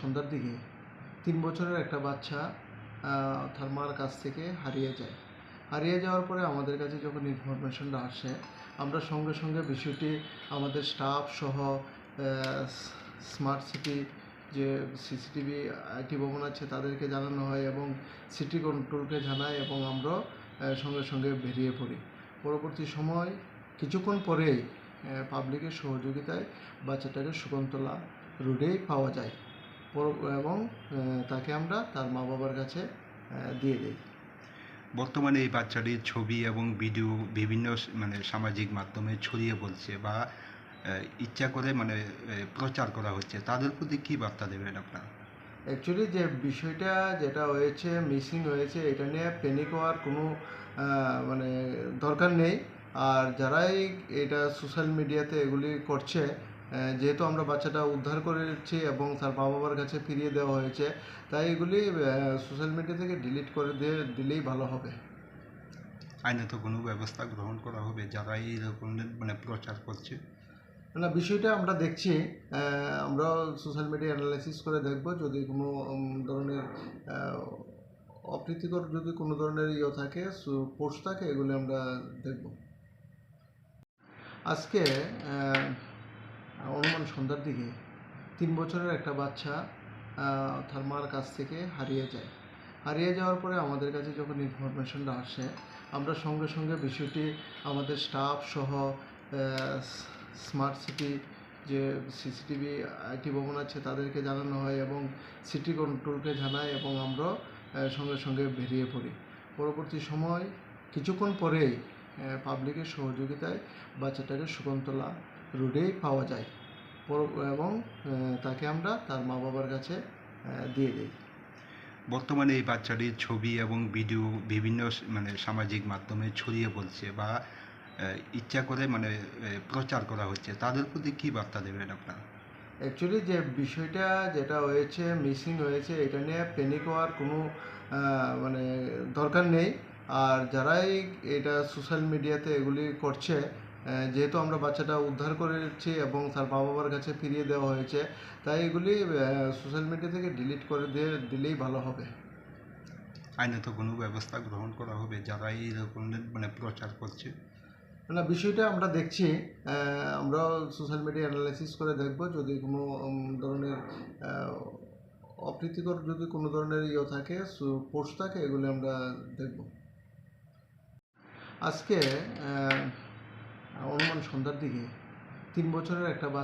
সন্ধ্যার দিকে তিন বছরের একটা বাচ্চা তার মার কাছ থেকে হারিয়ে যায়। হারিয়ে যাওয়ার পরে আমাদের কাছে যখন ইনফরমেশনটা আসে, আমরা সঙ্গে সঙ্গে বিষয়টি আমাদের স্টাফ সহ স্মার্ট সিটি যে সিসিটিভি, আইটি ভবন আছে তাদেরকে জানানো হয় এবং সিটি কন্ট্রোলকে জানাই এবং আমরা সঙ্গে সঙ্গে বেরিয়ে পড়ি। পরবর্তী সময় কিছুক্ষণ পরেই পাবলিকের সহযোগিতায় বাচ্চাটাকে শকুন্তলা রোডেই পাওয়া যায়। এবং তাকে আমরা তার মা বাবার কাছে দিয়ে দিই। বর্তমানে এই বাচ্চাটির ছবি এবং ভিডিও বিভিন্ন মানে সামাজিক মাধ্যমে ছড়িয়ে পড়ছে বা ইচ্ছা করে মানে প্রচার করা হচ্ছে। তাদের প্রতি কী বার্তা দেবেন আপনার? অ্যাকচুয়ালি যে বিষয়টা যেটা হয়েছে মিসিং হয়েছে এটা নিয়ে প্যানিক হওয়ার কোনো মানে দরকার নেই। আর যারাই এটা সোশ্যাল মিডিয়াতে এগুলি করছে যেহেতু আমরা বাচ্চাটা উদ্ধার করেছি এবং তার মা বাবার কাছে ফিরিয়ে দেওয়া হয়েছে তাই এগুলি সোশ্যাল মিডিয়া থেকে ডিলিট করে দিয়ে দিলেই ভালো হবে। আইনত কোনো ব্যবস্থা গ্রহণ করা হবে যারা এই রকমের মানে প্রচার করছে। না বিষয়টা আমরা দেখছি আমরা সোশ্যাল মিডিয়া অ্যানালাইসিস করে দেখব যদি কোনো ধরনের অপ্রীতিকর যদি কোনো ধরনের ইয়ে থাকে পোস্ট থাকে এগুলো আমরা দেখব। আজকে অনুমান সন্ধ্যার দিকে। তিন বছরের একটা বাচ্চা তার মার কাছ থেকে হারিয়ে যায়। হারিয়ে যাওয়ার পরে আমাদের কাছে যখন ইনফরমেশনটা আসে, আমরা সঙ্গে সঙ্গে বিষয়টি আমাদের স্টাফ সহ স্মার্ট সিটি যে সিসিটিভি আইটি ভবন আছে তাদেরকে জানানো হয় এবং সিটি কন্ট্রোলকে জানাই এবং আমরা সঙ্গে সঙ্গে বেরিয়ে পড়ি। পরবর্তী সময় কিছুক্ষণ পরেই পাবলিকের সহযোগিতায় বাচ্চাটাকে শকুন্তলা রোডেই পাওয়া যায়। এবং তাকে আমরা তার মা বাবার কাছে দিয়ে দিই। বর্তমানে এই বাচ্চাটির ছবি এবং ভিডিও বিভিন্ন মানে সামাজিক মাধ্যমে ছড়িয়ে পড়ছে বা ইচ্ছা করে মানে প্রচার করা হচ্ছে। তাদের প্রতি কী বার্তা দেবেন আপনারা? অ্যাকচুয়ালি যে বিষয়টা যেটা হয়েছে মিসিং হয়েছে এটা নিয়ে প্যানিক হওয়ার কোনো মানে দরকার নেই। আর যারাই এটা সোশ্যাল মিডিয়াতে এগুলি করছে যেহেতু আমরা বাচ্চাটা উদ্ধার করেছি এবং তার মা বাবার কাছে ফিরিয়ে দেওয়া হয়েছে তাই এগুলি সোশ্যাল মিডিয়া থেকে ডিলিট করে দিয়ে দিলেই ভালো হবে। আইনত কোনো ব্যবস্থা গ্রহণ করা হবে যারা এই রকমের মানে প্রচার করছে। না বিষয়টা আমরা দেখছি আমরা সোশ্যাল মিডিয়া অ্যানালাইসিস করে দেখব যদি কোনো ধরনের অপ্রীতিকর যদি কোনো ধরনের ইয়ে থাকে পোস্ট থাকে এগুলো আমরা দেখব। আজকে অনুমান সন্ধ্যার দিকে তিন বছরের একটা বাচ্চা